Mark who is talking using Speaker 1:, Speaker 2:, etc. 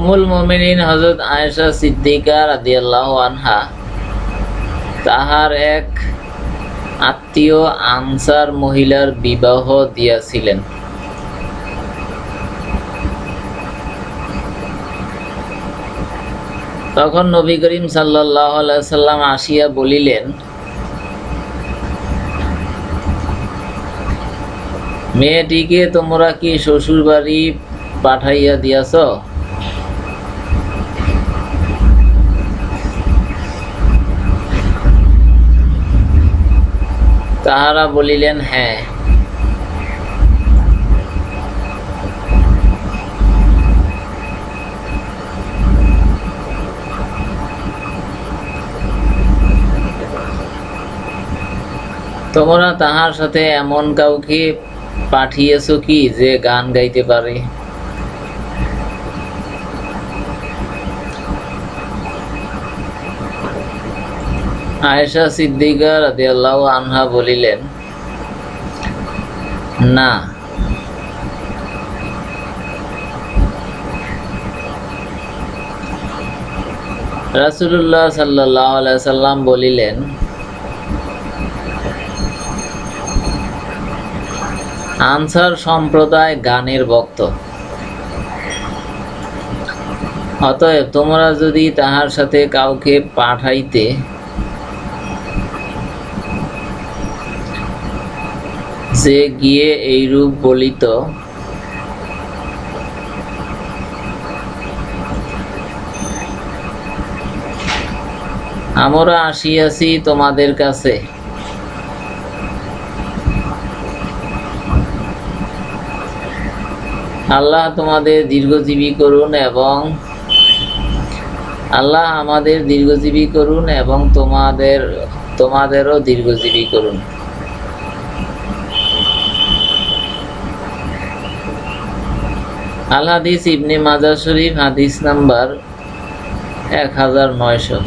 Speaker 1: উম্মুল মোমিনিন হজরত আয়েশা সিদ্দিকা রাদিয়াল্লাহু আনহা, তাহার এক আত্মীয় আনসার মহিলার বিবাহ দিয়াছিলেন। তখন নবী করিম সাল্লাহ সাল্লাম আসিয়া বলিলেন, মেয়েটিকে তোমরা কি শ্বশুর বাড়ি পাঠাইয়া দিয়াছ? তাহারা বলিলেন হ্যাঁ। তোমরা তাহার সাথে এমন কাউকে পাঠিয়েছ কি যে গান গাইতে পারে? আয়েশা সিদ্দিকা রাদিয়াল্লাহু আনহা বলিলেন, না, রাসূলুল্লাহ সাল্লাল্লাহু আলাইহি সাল্লাম বলিলেন, আনসার সম্প্রদায় গানের ভক্ত। অতএব তোমরা যদি তাহার সাথে কাউকে পাঠাইতে যে গিয়ে এইরূপ বলিত। আমরা আসিয়াছি তোমাদের কাছে। আল্লাহ তোমাদের দীর্ঘজীবী করুন এবং আল্লাহ আমাদের দীর্ঘজীবী করুন এবং তোমাদের, তোমাদেরও দীর্ঘজীবী করুন। আল হাদিস ইবনে মাজার শরীফ হাদিস নাম্বার এক হাজার নয়শো।